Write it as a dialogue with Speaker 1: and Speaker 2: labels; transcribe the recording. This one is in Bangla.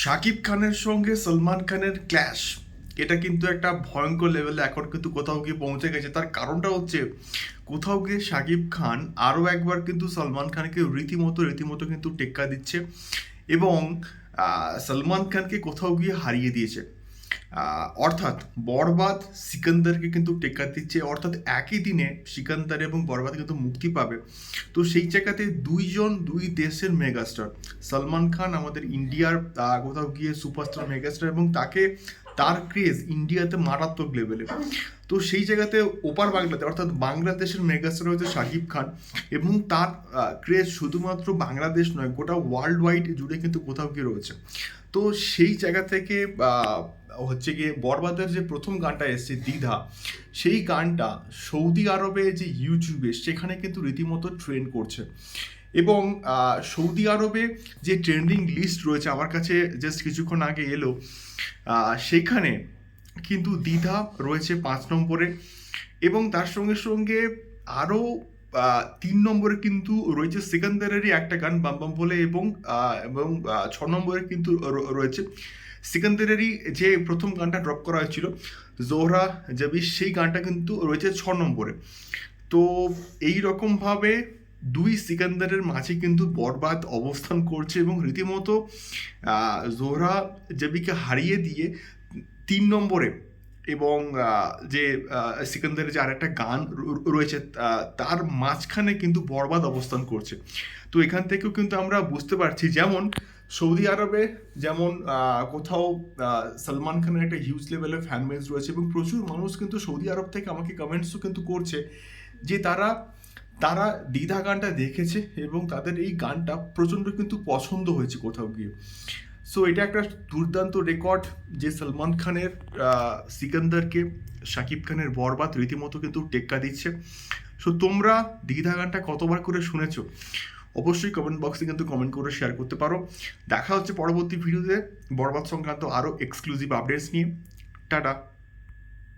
Speaker 1: শাকিব খানের সঙ্গে সলমান খানের ক্ল্যাশ এটা কিন্তু একটা ভয়ঙ্কর লেভেলে এখন কিন্তু কোথাও গিয়ে পৌঁছে গেছে। তার কারণটা হচ্ছে, কোথাও গিয়ে শাকিব খান আরও একবার কিন্তু সলমান খানকে রীতিমতো রীতিমতো কিন্তু টেক্কা দিচ্ছে এবং সলমান খানকে কোথাও গিয়ে হারিয়ে দিয়েছে। অর্থাৎ বরবাদ সিকান্দারকে কিন্তু টেক্কা দিচ্ছে, অর্থাৎ একই দিনে সিকান্দার এবং বরবাদ কিন্তু মুক্তি পাবে। তো সেই জায়গাতে দুইজন, দুই দেশের মেগাস্টার, সলমান খান আমাদের ইন্ডিয়ার কোথাও গিয়ে সুপারস্টার, মেগাস্টার এবং তাকে তার ক্রেজ ইন্ডিয়াতে মারাত্মক লেভেলে তো সেই জায়গাতে ওপার বাংলাতে, অর্থাৎ বাংলাদেশের মেগাস্টার হচ্ছে শাকিব খান এবং তার ক্রেজ শুধুমাত্র বাংলাদেশ নয়, গোটা ওয়ার্ল্ড ওয়াইড জুড়ে কিন্তু কোথাও গিয়ে রয়েছে। তো সেই জায়গা থেকে হচ্ছে গিয়ে বরবাদের যে প্রথম গানটা এসছে, দ্বিধা, সেই গানটা সৌদি আরবে যে ইউটিউবে সেখানে কিন্তু রীতিমতো ট্রেন্ড করছে। এবং সৌদি আরবে যে ট্রেন্ডিং লিস্ট রয়েছে, আমার কাছে জাস্ট কিছুক্ষণ আগে এলো সেখানে কিন্তু দ্বিধা রয়েছে পাঁচ নম্বরে এবং তার সঙ্গে সঙ্গে আরও তিন নম্বরে কিন্তু রয়েছে সিকান্দারেরই একটা গান, বাম বাম বলে এবং এবং ছ নম্বরে কিন্তু রয়েছে সিকান্দারেরই যে প্রথম গানটা ড্রপ করা হয়েছিল, জোহরা জাবি, সেই গানটা কিন্তু রয়েছে ছ নম্বরে। তো, এই রকমভাবে দুই সিকান্দারের মাঝে কিন্তু বরবাদ অবস্থান করছে এবং রীতিমতো জোহরা জেবিকে হারিয়ে দিয়ে তিন নম্বরে এবং যে সিকান্দারের যে আরেকটা গান রয়েছে তার মাঝখানে কিন্তু বরবাদ অবস্থান করছে। তো এখান থেকেও কিন্তু আমরা বুঝতে পারছি যেমন সৌদি আরবে যেমন কোথাও সলমান খানের একটা হিউজ লেভেলের ফ্যান বেস রয়েছে এবং প্রচুর মানুষ কিন্তু সৌদি আরব থেকে আমাকে কমেন্টসও কিন্তু করছে যে তারা তারা দ্বিধা গানটা দেখেছে এবং তাদের এই গানটা প্রচণ্ড কিন্তু পছন্দ হয়েছে কোথাও গিয়ে। সো এটা একটা দুর্দান্ত রেকর্ড যে সলমান খানের সিকান্দারকে শাকিব খানের বরবাদ রীতিমতো কিন্তু টেক্কা দিচ্ছে। সো তোমরা দ্বিধা গানটা কতবার করে শুনেছ? অবশ্যই কমেন্ট বক্সে কিন্তু কমেন্ট করে শেয়ার করতে পারো। দেখা হচ্ছে পরবর্তী ভিডিওতে বরবাদ সংক্রান্ত আরও এক্সক্লুসিভ আপডেটস নিয়ে। টাটা।